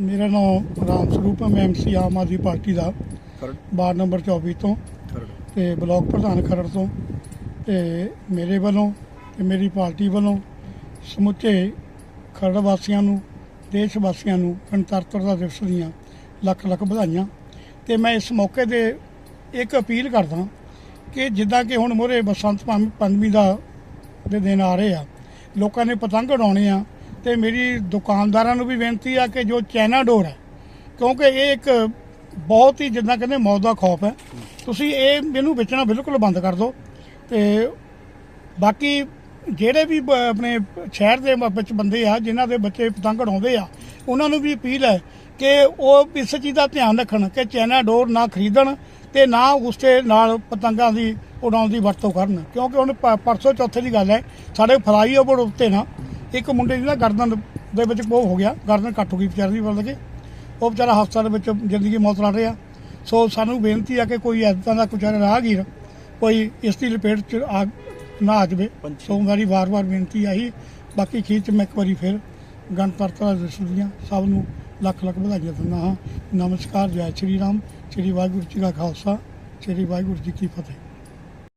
ਮੇਰਾ ਨਾਮ ਰਾਮ ਸਰੂਪ ਹੈ ਮੈਂ ਐਮਸੀ ਆਮ ਆਦਮੀ ਪਾਰਟੀ ਦਾ ਵਾਰਡ ਨੰਬਰ 24 ਤੋਂ ਤੇ ਬਲਾਕ ਪ੍ਰਧਾਨ ਖਰੜ ਤੋਂ। ਤੇ ਮੇਰੇ ਵੱਲੋਂ ਤੇ ਮੇਰੀ ਪਾਰਟੀ ਵੱਲੋਂ ਸਮੁੱਚੇ ਖਰੜ ਵਾਸੀਆਂ ਨੂੰ ਦੇਸ਼ ਵਾਸੀਆਂ ਨੂੰ ਗਣਤੰਤਰ ਦਿਵਸ ਦੀਆਂ ਲੱਖ ਲੱਖ ਵਧਾਈਆਂ। ਤੇ ਮੈਂ ਇਸ ਮੌਕੇ ਤੇ ਇੱਕ ਅਪੀਲ ਕਰਦਾ ਕਿ ਜਿੱਦਾਂ ਕਿ ਹੁਣ ਮੋਰੇ ਬਸੰਤ ਪੰਚ- ਪੰਚਮੀ ਦਾ ਦੇ ਦਿਨ ਆ ਰਹੇ ਆ ਲੋਕਾਂ ਨੇ ਪਤੰਗ ਉਡਾਉਣੇ ਆ ਤੇ ਮੇਰੀ ਦੁਕਾਨਦਾਰਾਂ ਨੂੰ ਵੀ ਬੇਨਤੀ ਆ ਕਿ ਜੋ ਚਾਈਨਾ ਡੋਰ ਹੈ, ਕਿਉਂਕਿ ਇਹ ਇੱਕ ਬਹੁਤ ਹੀ ਜਿੱਦਾਂ ਕਹਿੰਦੇ ਮੌਤ ਦਾ ਖੌਫ ਹੈ। ਤੁਸੀਂ ਇਹ ਇਹਨੂੰ ਵੇਚਣਾ ਬਿਲਕੁਲ ਬੰਦ ਕਰ ਦਿਓ ਤੇ ਬਾਕੀ ਜਿਹੜੇ ਵੀ ਬ- ਆਪਣੇ ਸ਼ਹਿਰ ਦੇ ਵਿੱਚ ਬੰਦੇ ਆ, ਜਿਨ੍ਹਾਂ ਦੇ ਬੱਚੇ ਪਤੰਗ ਉਡਾਉਂਦੇ ਆ, ਉਹਨਾਂ ਨੂੰ ਵੀ ਅਪੀਲ ਹੈ ਕਿ ਉਹ ਇਸ ਚੀਜ਼ ਦਾ ਧਿਆਨ ਰੱਖਣ ਕਿ ਚਾਈਨਾ ਡੋਰ ਨਾ ਖਰੀਦਣ ਤੇ ਨਾ ਉਸ ਦੇ ਨਾਲ ਪਤੰਗਾਂ ਦੀ ਉਡਾਉਣ ਦੀ ਵਰਤੋਂ ਕਰਨ। ਕਿਉਂਕਿ ਹੁਣ ਪਰਸੋਂ ਚੌਥੇ ਦੀ ਗੱਲ ਹੈ, ਸਾਡੇ ਫਲਾਈਓਵਰ ਉੱਤੇ ਨਾ ਇੱਕ ਮੁੰਡੇ ਦੀ ਨਾ ਗਰਦਨ ਦੇ ਵਿੱਚ ਉਹ ਹੋ ਗਿਆ ਗਰਦਨ ਕੱਟ ਹੋ ਗਈ ਵਿਚਾਰੇ ਦੀ ਬਦਲ ਕੇ। ਉਹ ਵਿਚਾਰਾ ਹਸਪਤਾਲ ਦੇ ਵਿੱਚ ਜ਼ਿੰਦਗੀ ਮੌਤ ਲੜ ਰਿਹਾ। ਸੋ ਸਾਨੂੰ ਬੇਨਤੀ ਆ ਕਿ ਕੋਈ ਐਦਾਂ ਦਾ ਕੁਝ ਰਾਹਗੀਰ ਕੋਈ ਇਸ ਦੀ ਲਪੇਟ ਚ ਆ ਨਾ ਆ ਜਾਵੇ। ਸੋ ਮੇਰੀ ਵਾਰ-ਵਾਰ ਬੇਨਤੀ ਆਹੀ ਬਾਕੀ ਖੀਰ ਚ ਮੈਂ ਇੱਕ ਵਾਰੀ ਫਿਰ ਗਣਤੰਤਰ ਦਿਵਸ ਦੀਆਂ ਸਭ ਨੂੰ ਲੱਖ ਲੱਖ ਵਧਾਈਆਂ ਦਿੰਦਾ ਹਾਂ। ਨਮਸਕਾਰ ਜੈ ਸ਼੍ਰੀ ਰਾਮ ਸ਼੍ਰੀ ਵਾਹਿਗੁਰੂ ਜੀ ਕਾ ਖਾਲਸਾ ਸ਼੍ਰੀ ਵਾਹਿਗੁਰੂ ਜੀ ਕੀ ਫਤਿਹ।